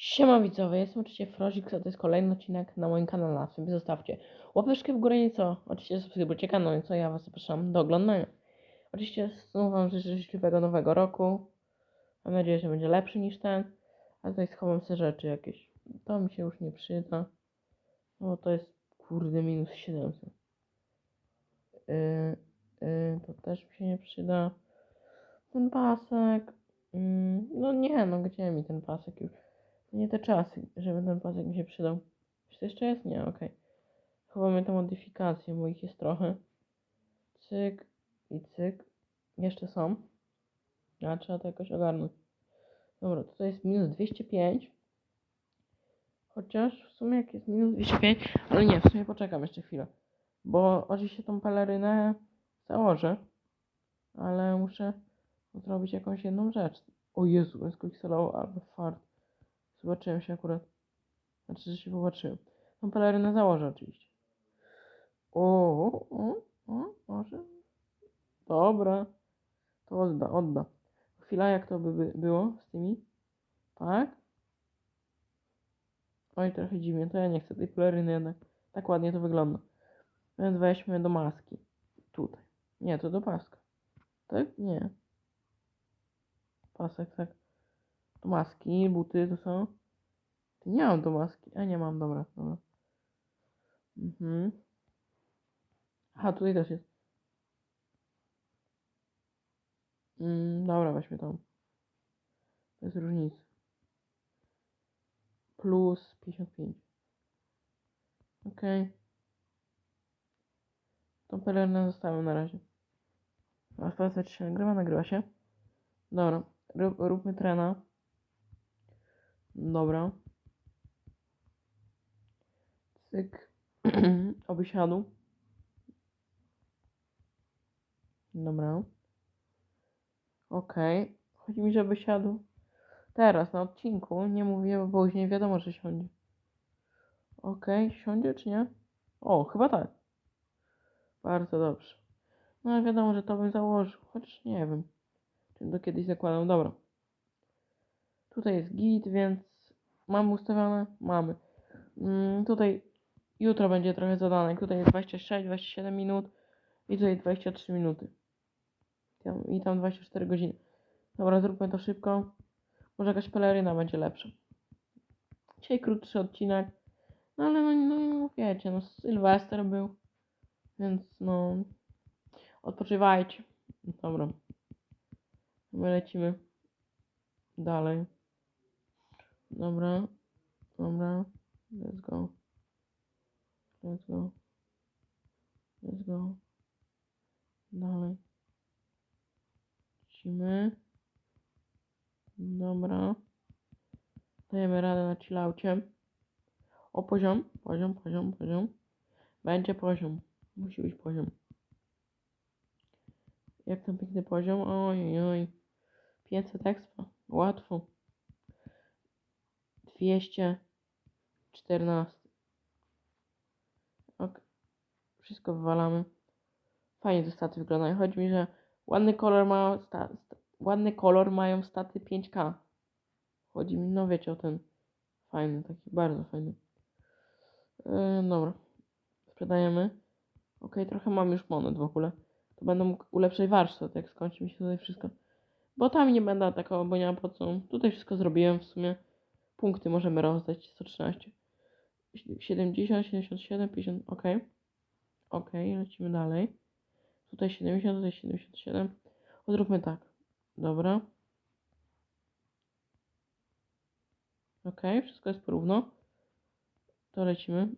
Siema widzowie, jestem oczywiście Frozik, a to jest kolejny odcinek na moim kanale, sobie zostawcie łapeczkę w górę i co, oczywiście subskrybujcie kanał i co, ja was zapraszam do oglądania. Oczywiście znów wam życzę życzliwego nowego roku, mam nadzieję, że będzie lepszy niż ten, a tutaj schowam sobie rzeczy jakieś, to mi się już nie przyda, no to jest kurde minus 700. Yy, yy, to też mi się nie przyda. Ten pasek, mm, no nie, no gdzie mi ten pasek już? Nie te czasy, żeby ten pasek mi się przydał. Czy to jeszcze jest? Nie, okej. Chowamy te modyfikacje, bo ich jest trochę. Cyk i cyk. Jeszcze są. A trzeba to jakoś ogarnąć. Dobra, tutaj jest minus 205. Chociaż w sumie jak jest minus 205, ale nie, w sumie poczekam jeszcze chwilę. Bo oczywiście tą pelerynę założę, ale muszę zrobić jakąś jedną rzecz. O Jezu, jest quicksolował, ale fart. Zobaczyłem się akurat. Znaczy, że się popatrzyłem. Tą pelerynę założę oczywiście. O, o, o, może? Dobra. To odda, odda. Chwila, jak to by by było z tymi? Tak? Oj, trochę dziwnie, to ja nie chcę tej peleryny jednak. Tak ładnie to wygląda. Więc weźmy do maski. Tutaj. Nie, to do paska. Tak? Nie. Pasek, tak. Do maski, buty to są. Nie mam do maski. A nie mam, dobra, dobra. Mhm. Aha, tutaj też jest. Mm, dobra, weźmy tą. Bez różnicy. Plus 55. Okej. Tą pelerynę zostawiam na razie. A sprawdzę, czy się nagrywa? Nagrywa się. Dobra. Rób, róbmy trena. Dobra. Cyk. Oby siadł. Dobra. Okej. Chodzi mi, żeby siadł teraz na odcinku. Nie mówię, bo później wiadomo, że siądzie. Okej, siądzie czy nie? O, chyba tak. Bardzo dobrze. No wiadomo, że to bym założył. Chociaż nie wiem. Czym to kiedyś zakładam. Dobra. Tutaj jest git, więc mamy ustawione? Mamy. Mm, tutaj jutro będzie trochę zadane. Tutaj jest 26, 27 minut i tutaj 23 minuty. I tam 24 godziny. Dobra, zróbmy to szybko. Może jakaś peleryna będzie lepsza. Dzisiaj krótszy odcinek. No ale no, no wiecie, no Sylwester był. Więc no odpoczywajcie. Dobra. My lecimy dalej. Dobra. Dobra. Let's go. Let's go. Let's go. Dalej. Lecimy. Dobra. Dajemy radę na chillaucie. O poziom. Poziom, poziom, poziom. Będzie poziom. Musi być poziom. Jak ten piękny poziom? Oj, oj. 500 expa. Łatwo. 214. Ok. Wszystko wywalamy. Fajnie te staty wyglądają. Chodzi mi, że ładny kolor ma sta, sta, ładny kolor mają staty 5K. Chodzi mi, no wiecie o ten fajny, taki bardzo fajny. Yy, dobra. Sprzedajemy. Ok, trochę mam już monet w ogóle. To będę mógł ulepszać warsztat, jak skończy mi się tutaj wszystko. Bo tam nie będę atakował, bo nie mam po co. Tutaj wszystko zrobiłem w sumie. Punkty możemy rozdać. 113. 70, 77, 50. Ok. Ok, lecimy dalej. Tutaj 70, tutaj 77. Odróbmy tak. Dobra. Ok, wszystko jest porówno. To lecimy.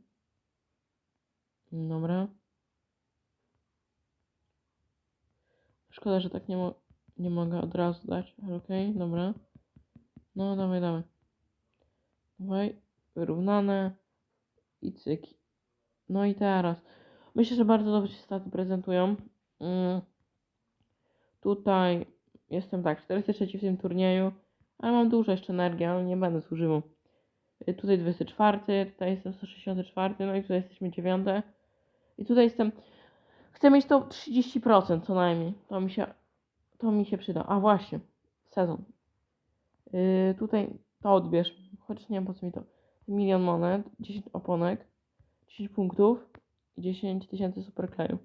Dobra. Szkoda, że tak nie, mo nie mogę od razu dać, ale okej, dobra. No, dawaj, dawaj. Dawaj, wyrównane i cyki. No i teraz. Myślę, że bardzo dobrze się staty prezentują. Mm. Tutaj jestem tak, 43 w tym turnieju, ale mam dużo jeszcze energii, ale nie będę zużywał. Y, Tutaj 24, tutaj jestem 164, no i tutaj jesteśmy 9. I tutaj jestem. Chcę mieć to 30% co najmniej. To mi się, to mi się przyda. A właśnie, sezon. Yy, tutaj to odbierz. chociaż nie wiem po co mi to. Milion monet, 10 oponek, 10 punktów i 10 tysięcy superkleju.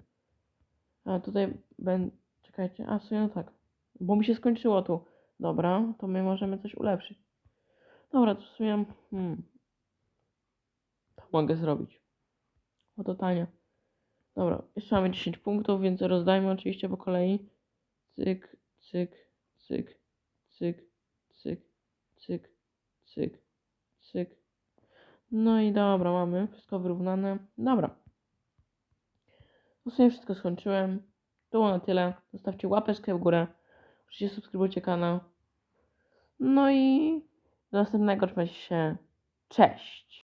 A tutaj będę. Czekajcie, a w sumie no tak. Bo mi się skończyło tu. Dobra, to my możemy coś ulepszyć. Dobra, to w sumie. Hmm. To mogę zrobić. Bo to tanie. Dobra, jeszcze mamy 10 punktów, więc rozdajmy oczywiście po kolei. Cyk, cyk, cyk, cyk, cyk, cyk, cyk, cyk. No i dobra, mamy wszystko wyrównane. Dobra. To sobie wszystko skończyłem. To było na tyle. Zostawcie łapeczkę w górę. Subskrybujcie kanał. No i do następnego trzymajcie się. Cześć!